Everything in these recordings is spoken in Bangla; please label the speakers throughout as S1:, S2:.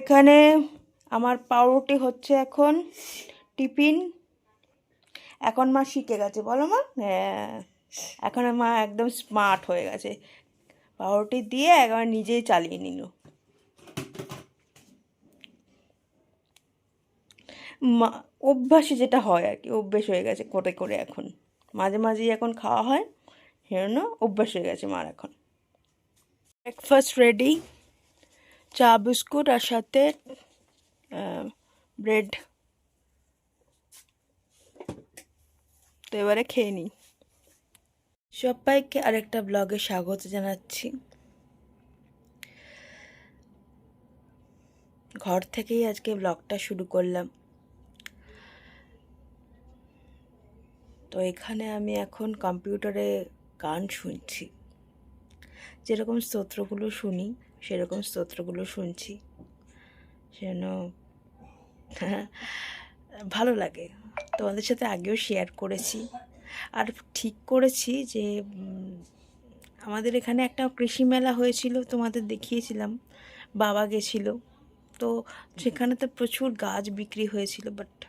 S1: এখানে আমার পাউরুটি হচ্ছে এখন টিফিন। এখন মা শিখে গেছে, বলো মা? হ্যাঁ এখন মা একদম স্মার্ট হয়ে গেছে। পাউরুটি দিয়ে একবার নিজেই চালিয়ে নিল। মা, অভ্যাসে যেটা হয় আর কি, অভ্যেস হয়ে গেছে করে করে এখন। মাঝে মাঝেই এখন খাওয়া হয়, সেজন্য অভ্যাস হয়ে গেছে মার এখন। ব্রেকফাস্ট রেডি চা বিস্কুট আর সাথে ব্রেড। তো এবারে খেয়ে নিই। সবাইকে আরেকটা ব্লগে স্বাগত জানাচ্ছি। ঘর থেকেই আজকে ব্লগটা শুরু করলাম। তো এখানে আমি এখন কম্পিউটারে গান শুনছি। যেরকম স্তোত্রগুলো শুনি সেরকম স্তোত্রগুলো শুনছি। যেন ভালো লাগে। তোমাদের সাথে আগেও শেয়ার করেছি। আর ঠিক করেছি যে আমাদের এখানে একটা কৃষি মেলা হয়েছিল, তোমাদের দেখিয়েছিলাম। বাবা গেছিল। তো সেখানে তো প্রচুর গাছ বিক্রি হয়েছিল বাট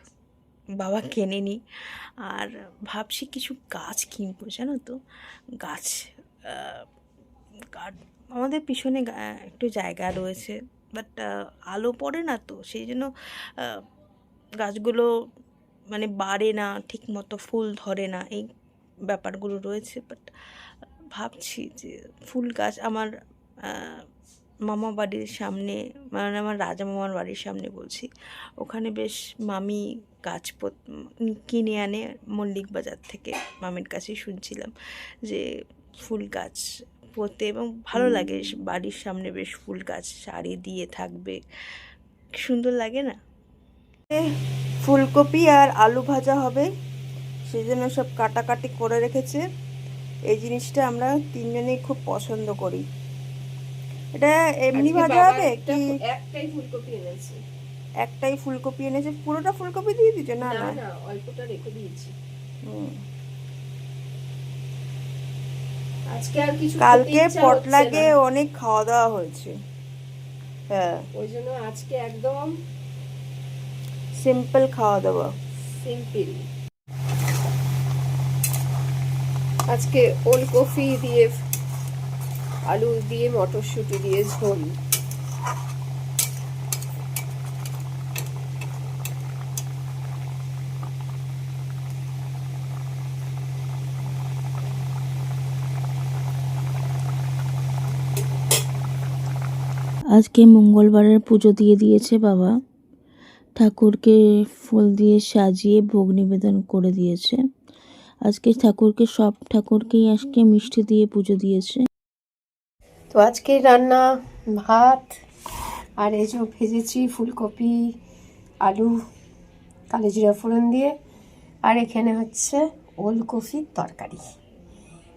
S1: বাবা কেনেনি। আর ভাবছি কিছু গাছ কিনবো, জানো তো? গাছ- আমাদের পিছনে একটু জায়গা রয়েছে বাট আলো পড়ে না তো, সেই জন্য গাছগুলো মানে বাড়ে না ঠিক মতো ফুল ধরে না, এই ব্যাপারগুলো রয়েছে বাট ভাবছি যে ফুল গাছ আমার মামা বাড়ির সামনে মানে আমার রাজা মামার বাড়ির সামনে বলছি, ওখানে বেশ মামি গাছ কিনে আনে মল্লিক বাজার থেকে, মামির কাছেই শুনছিলাম যে ফুল গাছ পোতে এবং ভালো লাগে। বাড়ির সামনে বেশ ফুল গাছ সারি দিয়ে থাকবে। সুন্দর লাগে না? ফুলকপি আর আলু ভাজা হবে। সেই জন্য সব কাটাকাটি করে রেখেছে। এই জিনিসটা আমরা তিনজনেই খুব পছন্দ করি। এটা এমনি ভাজা হবে কি?
S2: একটাই ফুলকপি এনেছে।
S1: একটাই ফুলকপি এনেছে। পুরোটা ফুলকপি দিয়ে দিচ্ছে না
S2: না
S1: না।
S2: না অল্পটা রেখে দিয়েছি।
S1: হুম।
S2: আজকে আর কিছু
S1: কালকে
S2: না।
S1: অনেক খাওয়া দাওয়া হয়েছে। হ্যাঁ।
S2: ওই জন্য আজকে একদম
S1: সিম্পল খাওয়া দাওয়া
S2: সিম্পল। আজকে ওলকপি দিয়ে আলু দিয়ে মটরশুঁটি দিয়ে ঝোল।
S3: আজকে মঙ্গলবারের পুজো দিয়ে দিয়েছে বাবা। ঠাকুরকে ফুল দিয়ে সাজিয়ে ভোগ নিবেদন করে দিয়েছে। আজকে ঠাকুরকে সব ঠাকুরকেই আজকে মিষ্টি দিয়ে পুজো দিয়েছে।
S2: তো আজকে রান্না, ভাত, আর এই যে ভেজেছি ফুলকপি, আলু, কালো জিরা ফোড়ন দিয়ে, আর এখানে হচ্ছে ওলকপির তরকারি।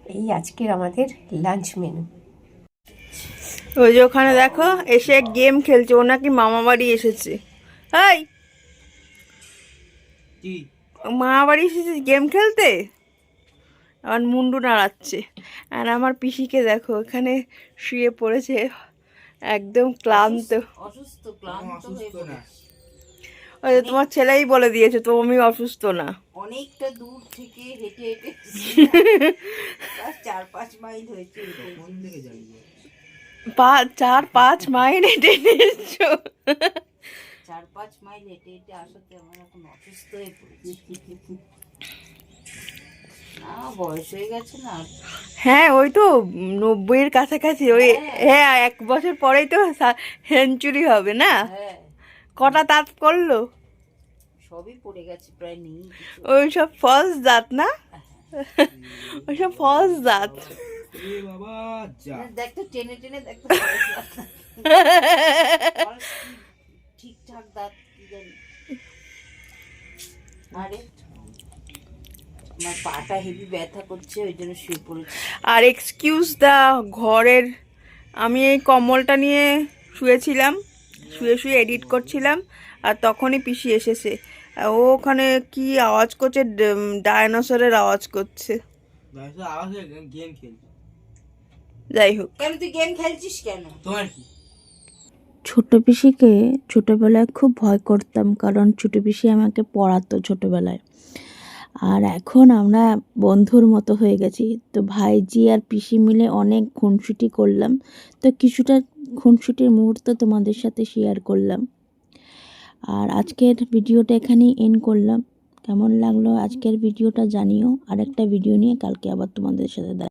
S2: এই আজকের আমাদের লাঞ্চ মেনু
S1: ওই যে ওখানে দেখো এসে গেম খেলছে ও নাকি মামা বাড়ি এসেছে। এই! মামা বাড়ি এসেছে গেম খেলতে? আমার মুন্ডু নাড়াচ্ছে। আর আমার পিসিকে দেখো এখানে শুয়ে পড়েছে একদম ক্লান্ত।
S4: অসুস্থ ক্লান্ত পড়েছি।
S1: ওই যে তোমার ছেলেই বলে দিয়েছে তো আমি অসুস্থ না।
S4: অনেকটা দূর থেকে হেঁটে হেঁটে চার পাঁচ মাইল হয়েছে।
S1: চার পাঁচ মাইল হেঁটে এসছো।
S4: চার পাঁচ মাইল হেঁটে হেঁটে আসাতে আমার এখন অসুস্থ হয়ে পড়েছি হয়ে
S1: হ্যাঁ ওই তো নব্বইয়ের কাছাকাছি ওই হ্যাঁ। এক বছর পরেই তো সেঞ্চুরি হবে না?
S4: হ্যাঁ।
S1: কটা দাঁত করল?
S4: সবই পড়ে গেছে প্রায় নেই।
S1: ওই সব ফলস দাঁত না? ওই সব ফলস দাঁত
S4: মানে দেখতে টেনে টেনে দেখতে বয়স লাগে। বয়স কি ঠিকঠাক দাঁত কি জানি। আরে আমার পাটা হেভি ব্যথা করছে ওই জন্য শুয়ে পড়েছি।
S1: আর এক্সকিউজ দা ঘরের আমি এই কম্বলটা নিয়ে শুয়েছিলাম শুয়ে শুয়ে এডিট করছিলাম আর তখনই পিসি এসেছে। ও ওখানে কি আওয়াজ করছে? ডায়নোসরের আওয়াজ করছে।
S5: গেম খেলছি।
S1: যাই হোক।
S4: কেন তুই গেম খেলছিস কেন?
S5: তোমার কি?
S1: ছোট পিসিকে ছোটোবেলায় খুব ভয় করতাম কারণ ছোটো পিসি আমাকে পড়াতো ছোটোবেলায়। আর এখন আমরা বন্ধুর মতো হয়ে গেছি। তো ভাইজি আর পিসি মিলে অনেক খুনসুটি করলাম। তো কিছুটা খুনসুটির মুহূর্ত তোমাদের সাথে শেয়ার করলাম। আর আজকের ভিডিওটা এখানেই এন্ড করলাম। কেমন লাগল আজকের ভিডিওটা জানিও। আর একটা ভিডিও নিয়ে কালকে আবার তোমাদের সাথে দেখা